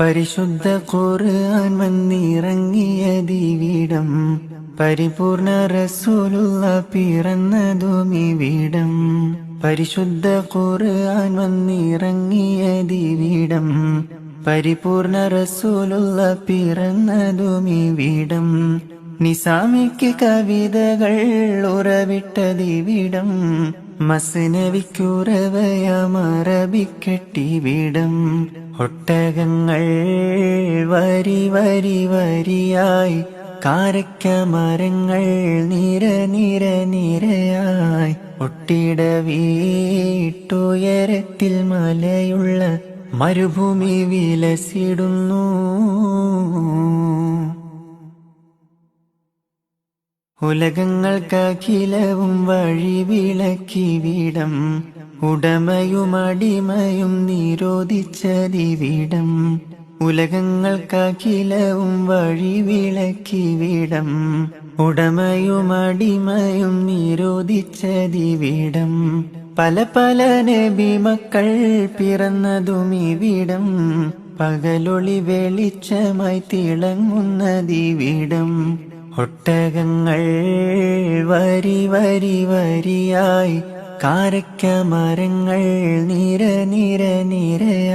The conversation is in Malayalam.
പരിശുദ്ധ ഖുർആൻ വന്നിറങ്ങിയതിവിടം പരിപൂർണ റസൂലുള്ള പിറന്നതുമിവിടം പരിശുദ്ധ ഖുർആൻ വന്നിറങ്ങിയതിവിടം പരിപൂർണ റസൂലുള്ള പിറന്നതുമിവിടം നിസാമിക്ക് കവിതകൾ ഉറവിട്ടതിവിടം മസ്നവിക്കുറവയമറബിക്കെട്ടിവിടം ഒട്ടകങ്ങൾ വരി വരി വരിയായി കാരക്ക മരങ്ങൾ നിര നിര നിരയായി. ഒട്ടിട വീട്ടുയരത്തിൽ മലയുള്ള മരുഭൂമി വിലസിടുന്നു. ഉലകങ്ങൾക്കഖിലവും വഴി വിളക്കിവിടം ഉടമയും അടിമയും നിരോധിച്ചതിവിടം. ഉലകങ്ങൾക്കഖിലവും വഴി വിളക്കിവിടം ഉടമയും അടിമയും നിരോധിച്ചതിവിടം. പല പല നബി മക്കൾ പിറന്നതും ഇവിടം പകലൊളി വെളിച്ചമായി തിളങ്ങുന്നതിവിടം. ഒട്ടകങ്ങൾ വരി വരി വരിയായി കാരക്ക മരങ്ങൾ നിര നിര നിരയായി